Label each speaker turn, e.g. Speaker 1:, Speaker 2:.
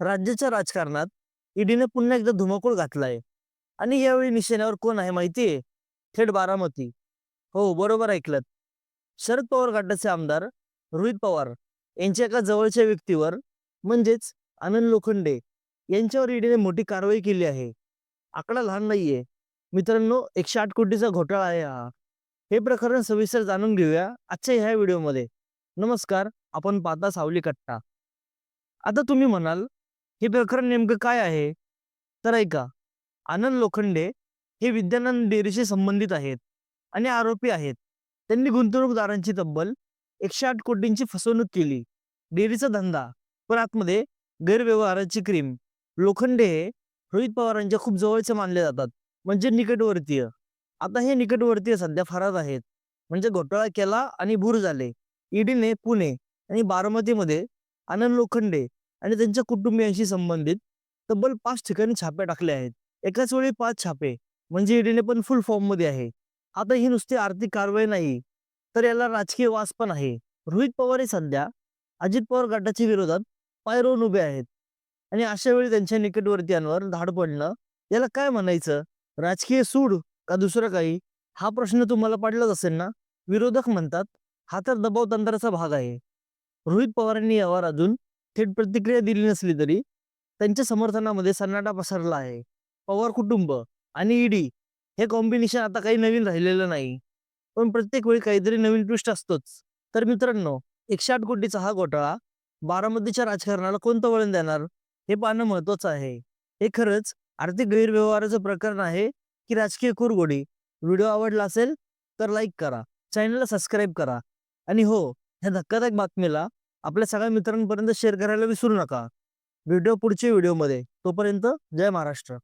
Speaker 1: राज्याच्या राजकारणात ईडीने पुन्हा एकदा धुमाकूळ घातलाय. आणि यावेळी निशाण्यावर कोण आहे माहितीये? थेट बारामती. हो बरोबर ऐकलं शरद पवार गटाचे आमदार रोहित पवार यांच्या एका जवळच्या व्यक्तीवर म्हणजेच आनंद लोखंडे यांच्यावर ईडीने मोठी कारवाई केली आहे. आकडा लहान नाहीये. मित्रांनो एकशे आठ कोटीचा घोटाळा आहे हा. हे प्रकरण सविस्तर जाणून घेऊया आजच्या ह्या व्हिडिओमध्ये. नमस्कार आपण पाहता सावली कट्टा आता तुम्ही म्हणाल हे प्रकरण नेमकं काय आहे? तर ऐका आनंद लोखंडे हे विद्यानंद डेअरीशी संबंधित आहेत आणि आरोपी आहेत. त्यांनी गुंतवणूकदारांची तब्बल एकशे आठ कोटींची फसवणूक केली. डेअरीचा धंदा पण आतमध्ये गैरव्यवहाराची क्रीम. लोखंडे हे रोहित पवारांच्या खूप जवळचे मानले जातात म्हणजे निकटवर्तीय. आता हे निकटवर्तीय सध्या फरार आहेत. म्हणजे घोटाळा केला आणि भूर झाले. ईडीने पुणे आणि बारामतीमध्ये आनंद लोखंडे आणि त्यांच्या कुटुंबियांशी संबंधित तब्बल पाच ठिकाणी छापे टाकले आहेत. एकाच वेळी पाच छापे म्हणजे ईडीने पण फुल फॉर्ममध्ये आहे. आता ही नुसती आर्थिक कारवाई नाही तर याला राजकीय वास पण आहे. रोहित पवार हे सध्या अजित पवार गटाच्या विरोधात पायरोन उभे आहेत. आणि अशा वेळी त्यांच्या निकटवर्तीयांवर धाड पडणं याला काय म्हणायचं? राजकीय सूड का दुसरं काही? हा प्रश्न तुम्हाला पडलाच असेल ना? विरोधक म्हणतात हा तर दबाव तंत्राचा भाग आहे. रोहित पवारांनी यावर अजून थेट प्रतिक्रिया दिली नसली तरी त्यांच्या समर्थनामध्ये सन्नाटा पसरला आहे. पवार कुटुंब आणि ईडी हे कॉम्बिनेशन आता काही नवीन राहिलेलं नाही. पण प्रत्येक वेळी काहीतरी नवीन ट्विस्ट असतोच. तर मित्रांनो एकशे आठ कोटीचा हा घोटाळा बारामतीच्या राजकारणाला कोणतं वळण देणार? हे पाहणं महत्वाचं आहे. हे खरंच आर्थिक गैरव्यवहाराचं प्रकरण आहे की राजकीय कुरगोडी व्हिडिओ आवडला असेल तर लाईक करा. चॅनलला सबस्क्राईब करा. आणि हो ह्या धक्कादायक बातमीला आपल्या सगळ्या मित्रांपर्यंत शेअर करायला विसरू नका. व्हिडिओ पुढच्या व्हिडिओमध्ये तोपर्यंत जय महाराष्ट्र.